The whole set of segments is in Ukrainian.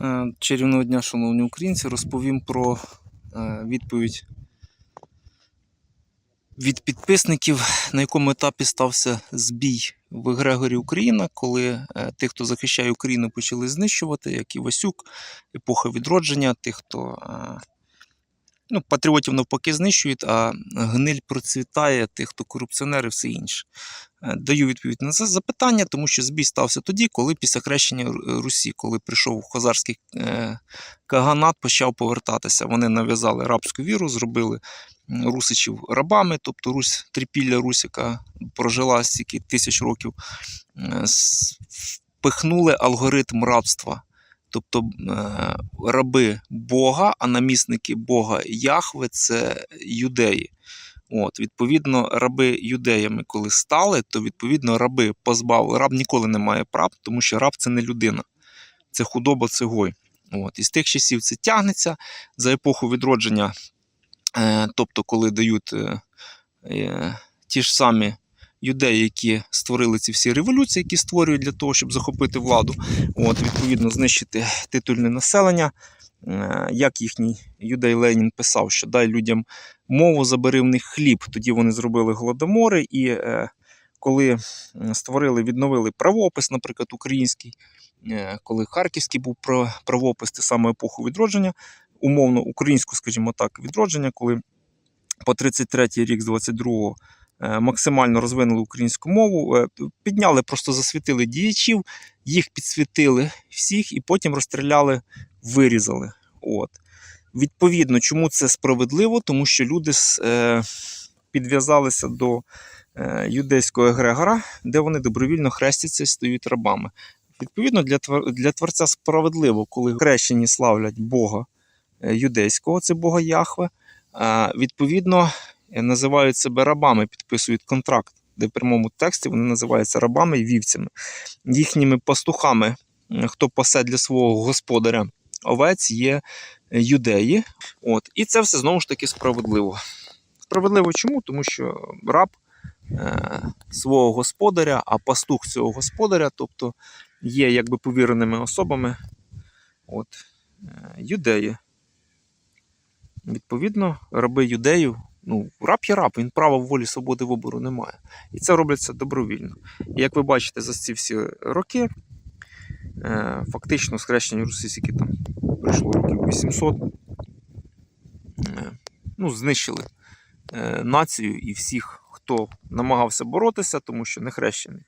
Е, Чарівного дня, шановні українці, розповім про е, відповідь від підписників, на якому етапі стався збій в Егрегорі Україна, коли е, тих, хто захищає Україну, почали знищувати, як і Васюк, епоха відродження, тих, хто ну, патріотів навпаки знищують, а гниль процвітає, тих, хто корупціонери, все інше. Е, Даю відповідь на це запитання, тому що збій стався тоді, коли після хрещення Русі, коли прийшов хазарський е, каганат, почав повертатися. Вони нав'язали рабську віру, зробили русичів рабами, тобто Русь, трипілля Русь, яка прожила стільки тисяч років, е, впихнули алгоритм рабства. Тобто е, раби Бога, а намісники Бога Яхве це юдеї. От, відповідно, раби юдеями, коли стали, то відповідно раби позбавили. Раб ніколи не має прав, тому що раб це не людина, це худоба, це гой. От, і з тих часів це тягнеться за епоху відродження, е, тобто, коли дають е, ті ж самі юдеї, які створили ці всі революції, які створюють для того, щоб захопити владу, от, відповідно, знищити титульне населення. Е, Як їхній юдей Ленін писав, що дай людям мову, забери в них хліб. Тоді вони зробили голодомори, і е, коли створили, відновили правопис, наприклад, український, е, коли харківський був правопис, те саме епоху відродження, умовно українську, скажімо так, відродження, коли по 33-й рік з 22-го е, максимально розвинули українську мову, е, підняли, просто засвітили діячів, їх підсвітили всіх і потім розстріляли, вирізали. От. Відповідно, чому це справедливо? Тому що люди е, підв'язалися до е, юдейського егрегора, де вони добровільно хрестяться і стають рабами. Відповідно, для, творця справедливо, коли хрещені славлять Бога е, юдейського, це Бога Яхве, відповідно е, називають себе рабами, підписують контракт, де в прямому тексті вони називаються рабами і вівцями, їхніми пастухами, хто пасе для свого господаря овець, є е, юдеї. От. І це все знову ж таки справедливо. Справедливо чому? Тому що раб е, свого господаря, а пастух цього господаря, тобто є якби повіреними особами от, е, юдеї. Відповідно, раби юдеїв, ну, раб є раб, він права волі, свободи вибору не має. І це робиться добровільно. І як ви бачите, за ці всі роки, е, фактично скрещення російські там пройшло років 800, е, ну, знищили е, націю і всіх, хто намагався боротися, тому що не хрещений,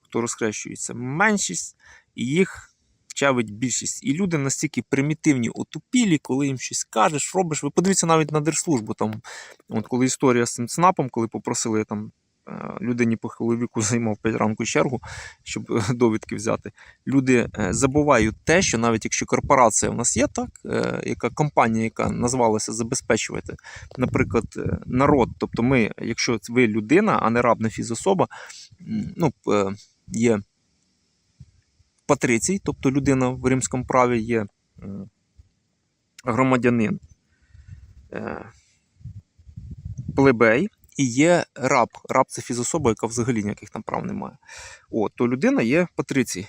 хто розхрещується, меншість, і їх чавить більшість. І люди настільки примітивні, отупілі, коли їм щось кажеш, робиш. Ви подивіться навіть на держслужбу. Там, от коли історія з цим ЦНАПом, коли попросили там. е, Людині похилого віку займав 5 ранку чергу, щоб е, довідки взяти. Люди е, забувають те, що навіть якщо корпорація в нас є, так, яка компанія, яка назвалася забезпечувати, наприклад, народ, тобто ми, якщо ви людина, а не раб, не фізособа, ну, є патрицій, тобто людина в римському праві є е, громадянин, е, плебей і є раб. Раб це фізособа, яка взагалі ніяких там прав не має. От, то людина є патрицій.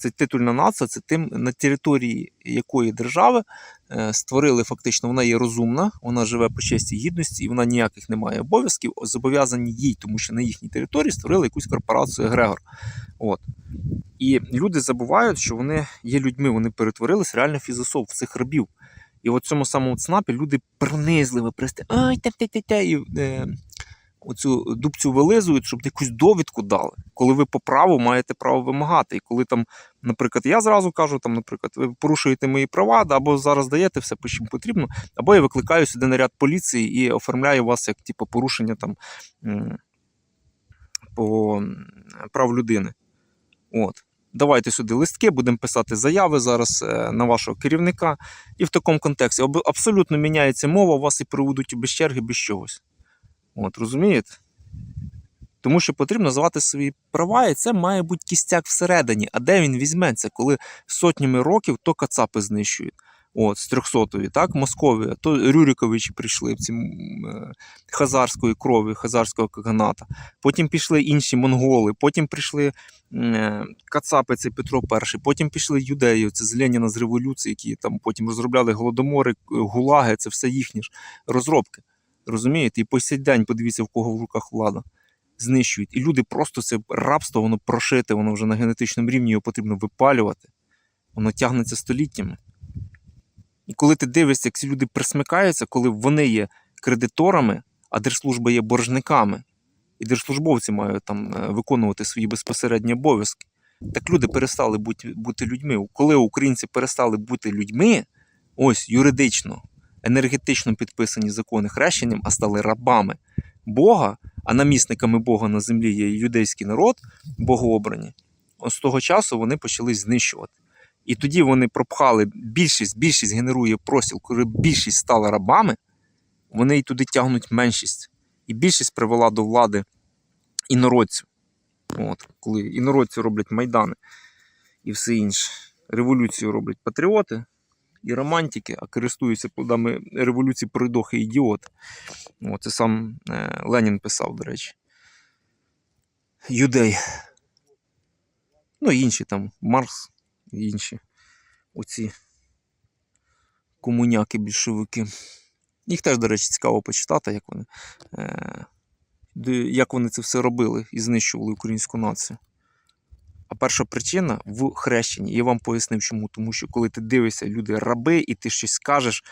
Це титульна нація, це тим, на території якої держави е, створили фактично, вона є розумна, вона живе по честі гідності, і вона ніяких не має обов'язків, зобов'язані їй, тому що на їхній території створили якусь корпорацію Егрегор. От. І люди забувають, що вони є людьми, вони перетворились реально в фізособ, в цих рабів. І в цьому самому ЦНАПі люди пронизливо присти, ой, те те те те і е, оцю дубцю вилизують, щоб якусь довідку дали, коли ви по праву маєте право вимагати. І коли там, наприклад, я зразу кажу, там, наприклад, ви порушуєте мої права, або зараз даєте все, по чим потрібно, або я викликаю сюди наряд поліції і оформляю вас як типу, порушення там, по прав людини. От. Давайте сюди листки, будемо писати заяви зараз е, на вашого керівника. І в такому контексті абсолютно міняється мова, вас і проведуть без черги, без чогось. От, розумієте? Тому що потрібно називати свої права, і це має бути кістяк всередині. А де він візьметься, коли сотнями років то кацапи знищують? От, з 300-ї, так, Московія, то Рюриковичі прийшли в ці е, хазарської крові, хазарського каганата. Потім пішли інші монголи, потім прийшли е, Кацапи, це Петро І, потім пішли юдеї, це з Леніна з революції, які там потім розробляли голодомори, гулаги, це все їхні ж розробки. Розумієте? І по сей день подивіться, в кого в руках влада. Знищують. І люди просто це рабство, воно прошите, воно вже на генетичному рівні його потрібно випалювати. Воно тягнеться століттями. І коли ти дивишся, як ці люди присмикаються, коли вони є кредиторами, а держслужба є боржниками, і держслужбовці мають там е, виконувати свої безпосередні обов'язки, так люди перестали бути, бути людьми. Коли українці перестали бути людьми, ось юридично, енергетично підписані закони хрещенням, а стали рабами Бога, а намісниками Бога на землі є юдейський народ, богообрані, з того часу вони почали знищувати. І тоді вони пропхали більшість, більшість генерує просіл, коли більшість стала рабами, вони і туди тягнуть меншість. І більшість привела до влади інородців. От, коли інородці роблять майдани і все інше. Революцію роблять патріоти і романтики, а користуються плодами революції пройдохи ідіоти. О, це сам е, Ленін писав, до речі. Юдей. Ну, і інші там, Маркс і інші оці комуняки більшовики. Їх теж, до речі, цікаво почитати, як вони, е, як вони це все робили і знищували українську націю. А перша причина в хрещенні. Я вам пояснив, чому. Тому що коли ти дивишся, люди раби, і ти щось скажеш,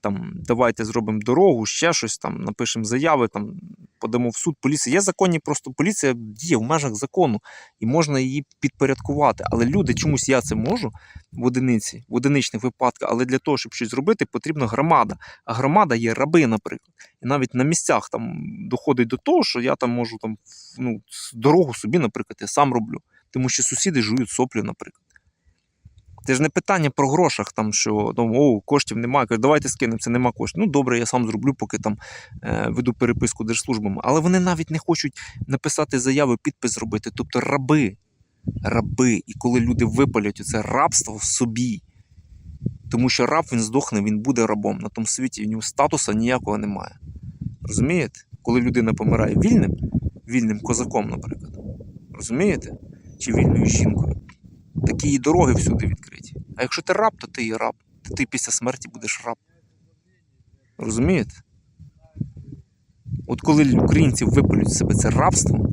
там давайте зробимо дорогу, ще щось там, напишемо заяви, там подамо в суд. Поліція є законні, просто поліція діє в межах закону і можна її підпорядкувати. Але люди, чомусь я це можу в одиниці, в одиничних випадках, але для того, щоб щось зробити, потрібна громада. А громада є раби, наприклад. І навіть на місцях там доходить до того, що я там можу там ну, дорогу собі, наприклад, я сам роблю. Тому що сусіди жують соплю, наприклад. Це ж не питання про грошах, там, що ну, о, коштів немає. Кажуть, давайте скинемо, це нема коштів. Ну добре, я сам зроблю, поки там е, веду переписку держслужбами. Але вони навіть не хочуть написати заяви, підпис зробити. Тобто раби. Раби. І коли люди випалять це рабство в собі. Тому що раб він здохне, він буде рабом. На тому світі в нього статусу ніякого немає. Розумієте? Коли людина помирає вільним, вільним козаком, наприклад. Розумієте? Чи вільною жінкою. Такі і дороги всюди відкриті. А якщо ти раб, то ти і раб. То ти після смерті будеш раб. Розумієте? От коли українці випалюють себе це рабство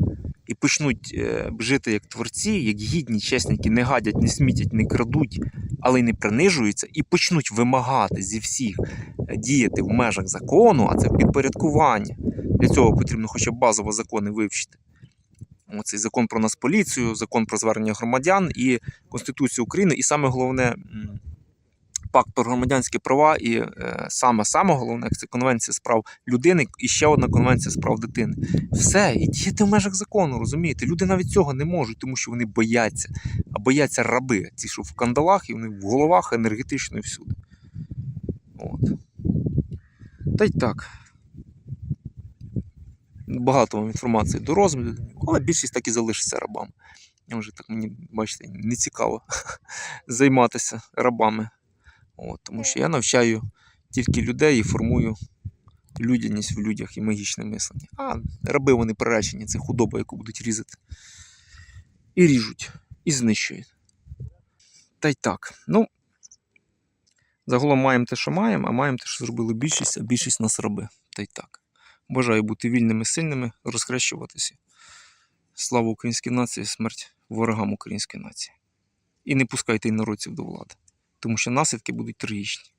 і почнуть е, жити як творці, як гідні, чесні, які не гадять, не смітять, не крадуть, але й не принижуються, і почнуть вимагати зі всіх е, діяти в межах закону, а це підпорядкування. Для цього потрібно хоча б базово закони вивчити. Оцей закон про Нацполіцію, закон про звернення громадян і Конституцію України, і саме головне пакт про громадянські права, і е, саме саме головне це конвенція з прав людини і ще одна конвенція з прав дитини. Все, і діяти в межах закону, розумієте? Люди навіть цього не можуть, тому що вони бояться, а бояться раби, ті, що в кандалах, і вони в головах енергетично і всюди. От. Та й так. Багато вам інформації до розгляду, але більшість так і залишиться рабами. Я вже так мені, бачите, не цікаво займатися рабами. От, тому що я навчаю тільки людей і формую людяність в людях і магічне мислення. А раби вони приречені, це худоба, яку будуть різати. І ріжуть, і знищують. Та й так. Ну, загалом маємо те, що маємо, а маємо те, що зробили більшість, а більшість нас раби. Та й так. Бажаю бути вільними, сильними, розкрещуватися. Слава українській нації, смерть ворогам української нації. І не пускайте інородців до влади, тому що наслідки будуть трагічні.